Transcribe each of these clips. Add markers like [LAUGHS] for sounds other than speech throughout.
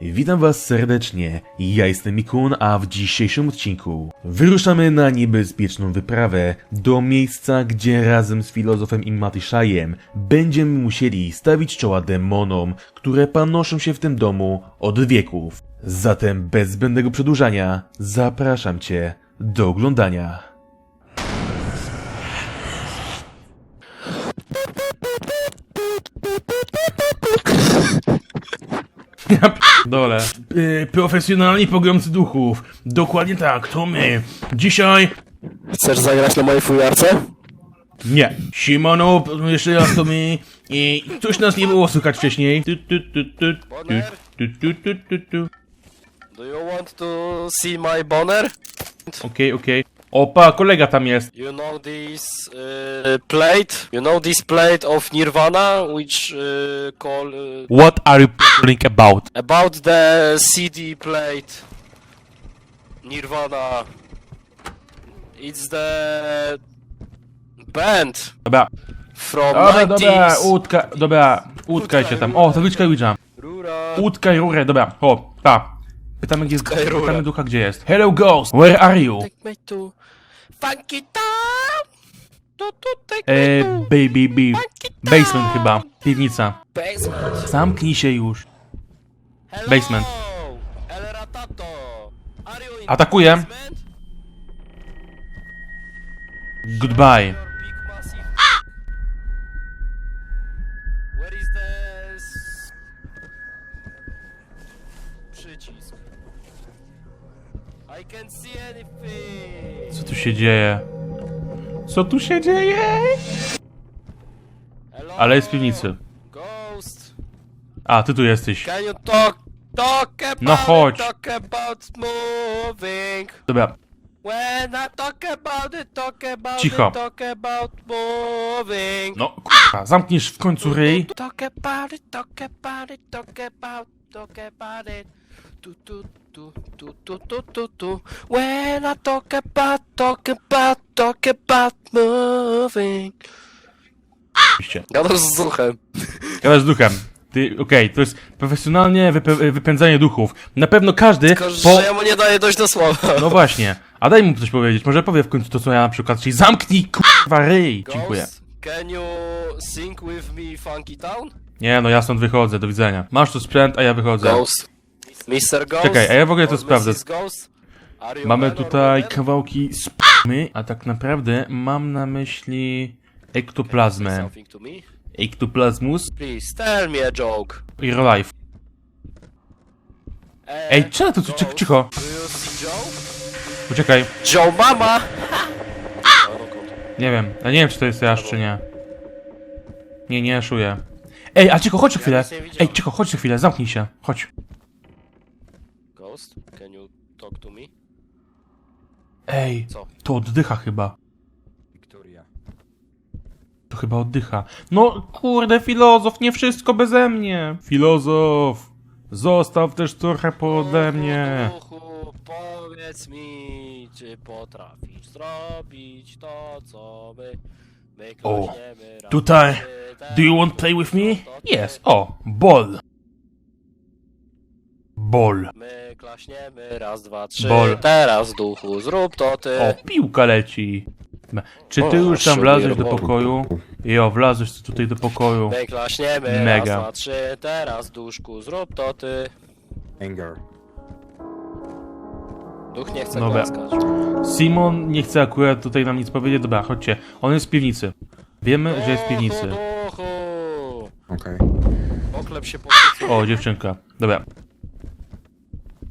Witam was serdecznie, ja jestem Mikun, a w dzisiejszym odcinku wyruszamy na niebezpieczną wyprawę do miejsca, gdzie razem z filozofem i Matyszajem będziemy musieli stawić czoła demonom, które panoszą się w tym domu od wieków. Zatem bez zbędnego przedłużania, zapraszam cię do oglądania. Ja [LAUGHS] dole. Yy, profesjonalni pogromcy duchów. Dokładnie tak, to my. Dzisiaj... Chcesz zagrać na mojej fujarce? Nie. Simono, jeszcze raz to my. I coś nas nie było słychać wcześniej. Tu, tu, tu, tu, tu, tu, tu, tu, tu. Do you want to see my boner? Okej, okej. Opa, kolega tam jest. You know this uh, plate? You know this plate of Nirvana, which uh, call uh, What are you talking about? about the CD plate Nirvana. It's the band Dobra, from dobra, dobra, 90s. łódka, dobra, łódkaj się tam. O, tabliczka Ouija. Rura. Łódkaj rurę, dobra, o, ta. Pytamy, gdzie jest, rurę. pytamy ducha, gdzie jest. Hello ghost, where are you? Take me to Funky Town. Tu, tu, take E, me to baby, baby. Basement chyba, piwnica. Basement. Zamknij się już. Hello, Basement. El Ratato. Are you in Atakuję. basement? Goodbye. Się dzieje? Co tu się dzieje? Ale jest w piwnicy. Ghost. A, ty tu jesteś. Can you talk talk about No chodź. it, talk about moving? Dobra, When I talk about it, talk about Cicho. it, talk about moving. no kurwa, zamkniesz w końcu ryj. Talk about it, talk about it, talk about, talk about it. Tu, tu, tu, tu, tu, tu, tu, tu. When I talk about, talk about, talk about moving. Oczywiście. Gadasz z duchem. Gadasz z duchem. Ty, okej, to jest profesjonalnie wype- wypędzanie duchów. Na pewno każdy Tylko, po... że ja mu nie daję dojść do słowa. No właśnie. A daj mu coś powiedzieć. Może powie w końcu to, co ja na przykład. Czyli zamknij kurwa ryj. Dziękuję. Ghost, can you sing with me Funky Town? Nie, no ja stąd wychodzę. Do widzenia. Masz tu sprzęt, a ja wychodzę. Ghost. Mr. Ghost. Czekaj, a ja w ogóle to or sprawdzę. Mrs. Ghost? Are you Mamy man or tutaj woman? kawałki spermy, a tak naprawdę mam na myśli Say ektoplazmę. something to me? Ektoplasmus Please, tell me a joke. i life. Ej, czemu tu, cicho, cicho. Do you see Joe? Poczekaj, Joe Mama! nie wiem. Ja nie wiem, czy to jest jasz, czy nie. Nie, nie jaszuję. Ej, a cicho, chodź chwilę. nic nie widziałem. Ej, cicho, chodź chwilę, zamknij się. Chodź. Ghost, can you talk to me? Ej, Co? to oddycha chyba. Wiktoria. To chyba oddycha. No, kurde, filozof, nie wszystko beze mnie. Filozof, zostaw też trochę pode mnie. Duchu, powiedz mi, czy potrafisz zrobić to, co my... My O, klaśniemy tutaj. Do you want play with me? Yes. O, ball. Ball. My klaśniemy raz, dwa, trzy. Bol. Teraz duchu, zrób to ty. O, piłka leci. Czy ty O, już tam wlazłeś do pokoju? Jo, wlazłeś tutaj do pokoju. My klaśniemy Mega. raz, dwa, trzy. Teraz duszku, zrób to ty. Anger. Duch nie chce Dobra. klaskać. Simon nie chce akurat tutaj nam nic powiedzieć. Dobra, chodźcie. On jest w piwnicy. Wiemy, że jest w piwnicy. Duchu, duchu. Okej. Oklep się po O, dziewczynka. Dobra.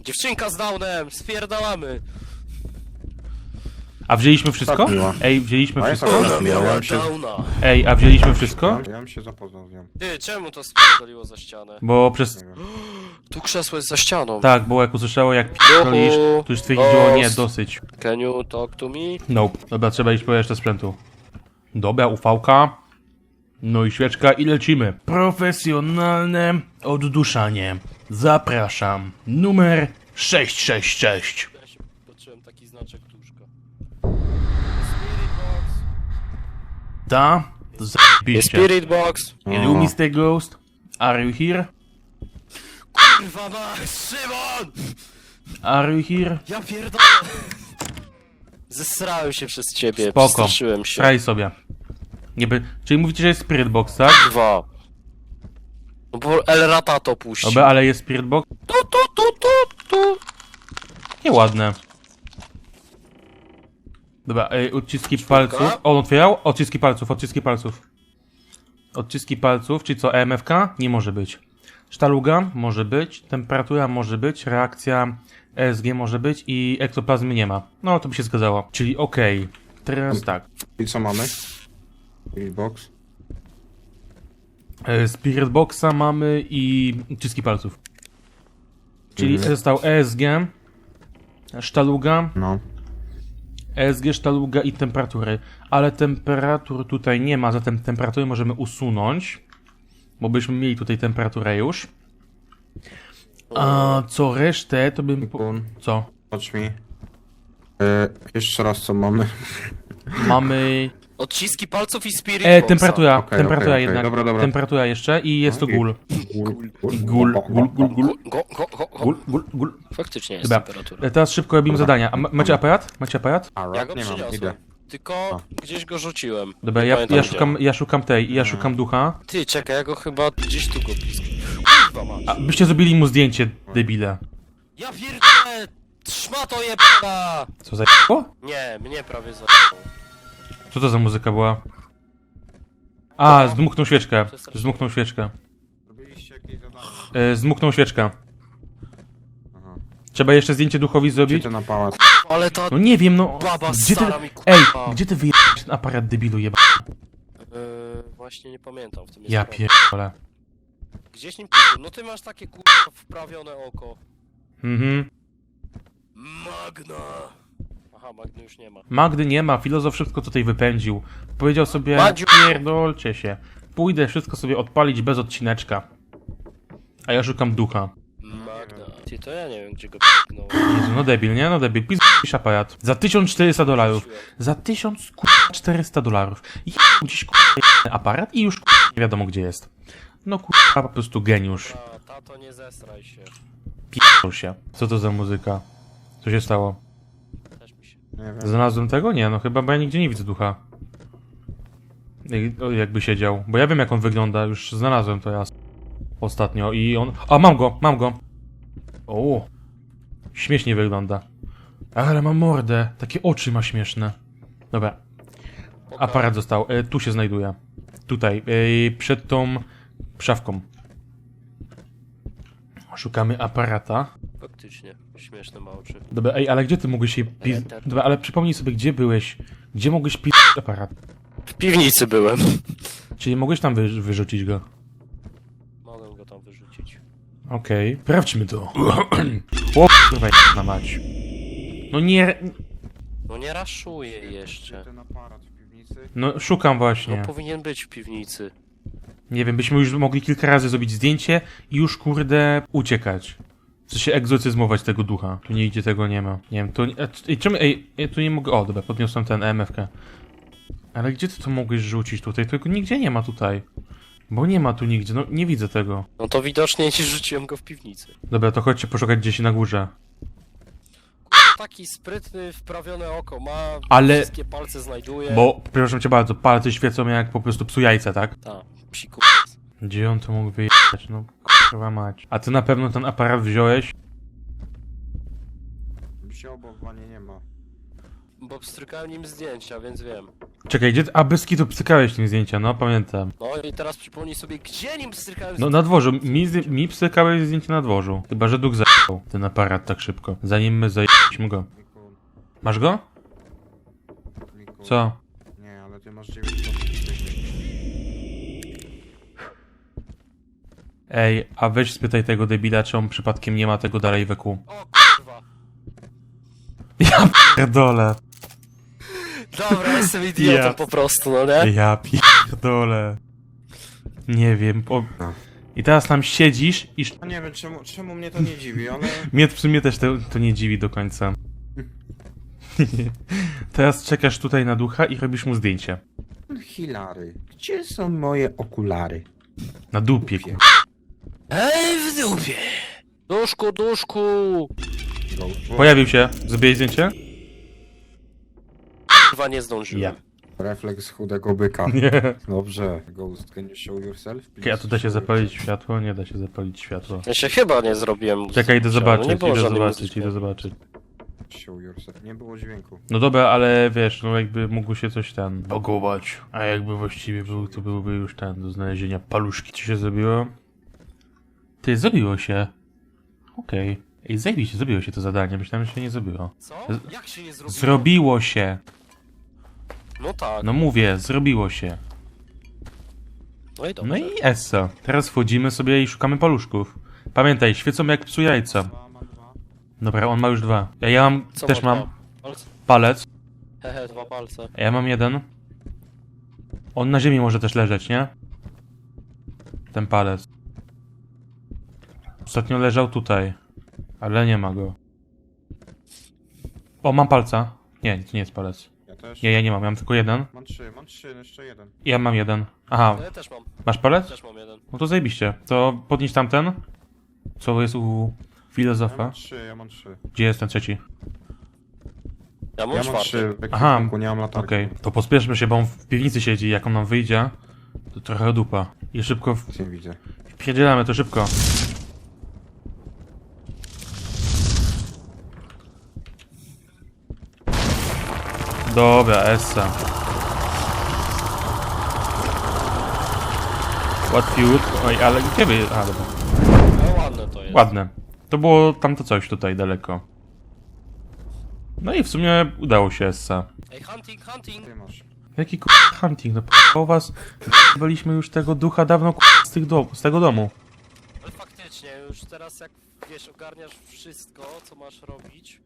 Dziewczynka z downem, spierdalamy. A wzięliśmy wszystko? Tak. Ej, wzięliśmy A ja wszystko? tak miała. Downa. Ej, a wzięliśmy wszystko? Ja bym się zapoznał z nią. Ty, czemu to spierdoliło za ścianę? Bo przez... [GASPS] Tu krzesło jest za ścianą. Tak, bo jak usłyszało jak p***olisz, to już stwierdziło, nie, dosyć. Can you talk to me? Nope. Dobra, trzeba iść po jeszcze sprzętu. Dobra, ufałka. No i świeczka i lecimy. Profesjonalne odduszanie. Zapraszam. Numer 666. Ja się taki znaczek duszka. Spirit box. Ta? Zajebiście. Spirit box. Hello, Mr. Ghost. Are you here? Kurwa mać, Szymon! Are you here? Ja pierdolę! Zesrałem się przez ciebie, Spoko. przestraszyłem się. Traj sobie. Nie by... Czyli mówicie, że jest Spirit Box, tak? Dwa. No bo El Rata to puści. Dobra, ale jest Spirit Box? Tu, tu, tu, tu, tu. Nieładne. Dobra, ej, odciski palców. O, on otwierał? Odciski palców, odciski palców. Odciski palców, czyli co, EMFK? Nie może być. Sztaluga? Może być. Temperatura? Może być. Reakcja ESG może być i ektoplazmy nie ma. No, to by się zgadzało. Czyli okej. Teraz tak. I co mamy? Spirit box. E, Spirit Boxa mamy i odciski palców. Czyli Mhm. został ESG, sztaluga, No. ESG, sztaluga i temperatury. Ale temperatur tutaj nie ma, zatem temperatury możemy usunąć, bo byśmy mieli tutaj temperaturę już. A co resztę, to bym... Po... Co? Chodź mi. E, jeszcze raz co mamy. Mamy... Odciski palców i spirit E, boxa. temperatura, Okej, temperatura okej, okej, jednak. dobra, dobra. Temperatura jeszcze i jest to i- gul. Gul, Gul, gul, gul, gul. Go, go, go, go. Gul, gul, gul. Faktycznie jest Dobra, temperatura. e, teraz szybko robimy zadania. A ma- macie aparat? Macie aparat? A, Ja go nie mam, idę. przyniosłem. Tylko gdzieś go rzuciłem. Dobra, Nie ja, pamiętam ja, gdzie. szukam, ja szukam tej, ja szukam ducha. Ty, czekaj, ja go chyba gdzieś tu go. Kurwa mać. A byście zrobili mu zdjęcie, debile. Ja pierdolę! Szmato jebana! Co za o? Nie, mnie prawie za... Co to za muzyka była? A, zdmuchnął świeczkę. Zdmuchnął świeczkę. Robiliście jakieś zadanie? E, zdmuchnął świeczkę. Aha. Trzeba jeszcze zdjęcie duchowi Gdzie zrobić? ty na pałac? Ale ta... No nie wiem, no. Baba Gdzie ty... mi kurwa. Ej, gdzie ty wyjechałeś ten aparat debilu jeba? Yy, właśnie nie pamiętam w tym jest Ja problem. pierdolę. Gdzieś nim pisze, no ty masz takie kurwa wprawione oko. Mhm. Magna! Aha, Magny już nie ma. Magdy nie ma, filozof wszystko tutaj wypędził. Powiedział sobie, Madziu! pierdolcie się. Pójdę wszystko sobie odpalić bez odcineczka. A ja szukam ducha. Magna. Ty, to ja nie wiem gdzie go. Jezu, no debil, nie? No debil. Pisz aparat. Za 1400 dolarów. Za 1400 dolarów. I gdzieś kurwa, aparat i już kurwa, nie wiadomo gdzie jest. No kurwa, po prostu geniusz. A, tato nie się. Się. Co to za muzyka? Co się stało? Znalazłem tego? Nie, no chyba, bo ja nigdzie nie widzę ducha. Jakby siedział. Bo ja wiem jak on wygląda, już znalazłem to ja ostatnio i on... A, mam go, mam go! O, Śmiesznie wygląda. Ale ma mordę, takie oczy ma śmieszne. Dobra, aparat został. E, tu się znajduje. Tutaj, e, przed tą szafką. Szukamy aparata. Faktycznie, śmieszne ma oczy. Dobra, ej, ale gdzie ty mogłeś się pis... Dobra, ale przypomnij sobie, gdzie byłeś. Gdzie mogłeś pis... aparat? W piwnicy byłem. Czyli mogłeś tam wy... wyrzucić go. Mogę go tam wyrzucić. Okej, sprawdźmy to. [CLEARS THROAT] o, kurwa, na mać. No nie... No nie raszuję jeszcze. Ten aparat w piwnicy? No szukam No właśnie. powinien być w piwnicy. Nie wiem, byśmy już mogli kilka razy zrobić zdjęcie i już, kurde, uciekać. W sensie egzocyzmować tego ducha. Tu nigdzie tego nie ma. Nie wiem, to... e, t- Ej, czemu... Ej, ja tu nie mogę... O, dobra, podniosłem ten EMFK. Ale gdzie ty to mogłeś rzucić tutaj? Tego nigdzie nie ma tutaj. Bo nie ma tu nigdzie, no nie widzę tego. No to widocznie nie [LAUGHS] rzuciłem go w piwnicy. Dobra, to chodźcie poszukać gdzieś na górze. Taki sprytny, wprawione oko ma, Ale- wszystkie palce znajduje. Bo, przepraszam cię bardzo, palce świecą jak po prostu psu jajce, tak? Ta, psiku. Gdzie on to mógł wyjechać? No, kurwa mać. A ty na pewno ten aparat wziąłeś? Wziął, bo w nie ma. Bo pstrykałem nim zdjęcia, więc wiem. Czekaj, gdzie... A, bez kitu pstykałeś tym zdjęcia, no, pamiętam. No i teraz przypomnij sobie, gdzie nim pstrykałem No, na dworzu. Mi, z- mi pstykałeś zdjęcie na dworzu. Chyba, że duch zajebał ten aparat tak szybko. Zanim my zajęliśmy go. Masz go? Co? Nie, ale ty masz 9 Ej, a weź spytaj tego debila, czy on przypadkiem nie ma tego dalej kurwa. [LAUGHS] Ja pierdolę. Dobra, jestem [LAUGHS] idiotą Ja- po prostu, no nie? Ja pierdolę. Nie wiem. Po... No. I teraz tam siedzisz i... No nie wiem, czemu, czemu mnie to nie dziwi, ale... [LAUGHS] Mnie w sumie też to, to nie dziwi do końca. teraz czekasz tutaj na ducha i robisz mu zdjęcie. Hilary, gdzie są moje okulary? Na dupie, kur... Ej, w dupie! Duszku, duszku! Pojawił się. Zrobiłeś zdjęcie? Chyba nie zdążyłem. Ja. Refleks chudego byka. [LAUGHS] Nie. Dobrze. Ghost, can you show yourself? please? A tu da się zapalić światło? Nie da się zapalić światła. Ja się chyba nie zrobiłem. Czekaj, idę zobaczyć, no nie było idę żadnej zobaczyć, muzyczki. idę zobaczyć. Show yourself. Nie było dźwięku. No dobra, ale wiesz, no jakby mógł się coś ten bogować. A jakby właściwie był, to byłby już ten do znalezienia paluszki. Co się zrobiło? Ty, zrobiło się. Okej. Ej, zajebiście, zrobiło się to zadanie. Myślałem, że się nie zrobiło. Co? Jak się nie zrobiło? Zrobiło się! No tak. No mówię, zrobiło się. No i dobrze. No i essa. Teraz wchodzimy sobie i szukamy paluszków. Pamiętaj, świecą jak psu jajca. Dobra, on ma już dwa. Ja, ja mam, Co też ma mam? Palce? palec. Hehe, dwa palce. Ja mam jeden. On na ziemi może też leżeć, nie? Ten palec. Ostatnio leżał tutaj. Ale nie ma go. O, mam palca. Nie, to nie jest palec. Ja też. Nie, ja nie mam, ja mam tylko jeden. Mam trzy, mam trzy, jeszcze jeden. Ja mam jeden. Aha, No ja też mam. masz palec? Też mam jeden. No to zajebiście. To podnieś tamten. Co jest u Ja filozofa? mam trzy, ja mam trzy. Gdzie jest ten trzeci? Ja mam Ja mam czwarty. trzy. w Aha, ekwipunku, nie mam latarki. Okej, to pospieszmy się, bo on w piwnicy siedzi. Jak on nam wyjdzie, to trochę dupa. I szybko w- Nic nie widzę. wpierdzielamy to szybko. Dobra, Essa. Łatwiutko. Oj, ale gdzie wy... A, dobra. No ładne to jest. Ładne. To było tamto coś tutaj daleko. No i w sumie udało się Essa. Ej, hunting, hunting! Ty masz. Jaki k***, hunting, no p***ał was. Byliśmy już tego ducha dawno k***, z, tych do, z tego domu. Ale faktycznie, już teraz jak wiesz, ogarniasz wszystko, co masz robić,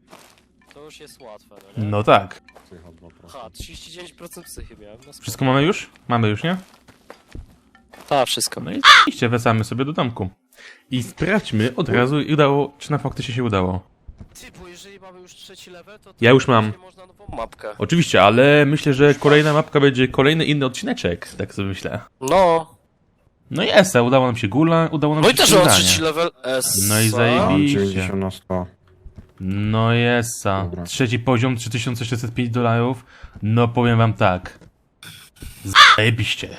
to już jest łatwe, no nie? No tak. Psycho 2%. Ha, 39% psychy miałem. No spoko. Wszystko mamy już? Mamy już, nie? Ta, wszystko. No i iście wracamy sobie do domku. I sprawdźmy od razu, i udało, czy na faktycznie się udało. Ty, bo jeżeli mamy już trzeci level, to... Ja już mam. Można nową mapkę. Oczywiście, ale myślę, że kolejna mapka będzie kolejny inny odcineczek, tak sobie myślę. No. No i Esa, udało nam się gula, udało nam No się i też mam trzeci level S. No i Mam zajebiście. 90 na 100. No jesa. Dobra. Trzeci poziom 3605 dolarów. No powiem wam tak. Zajebiście.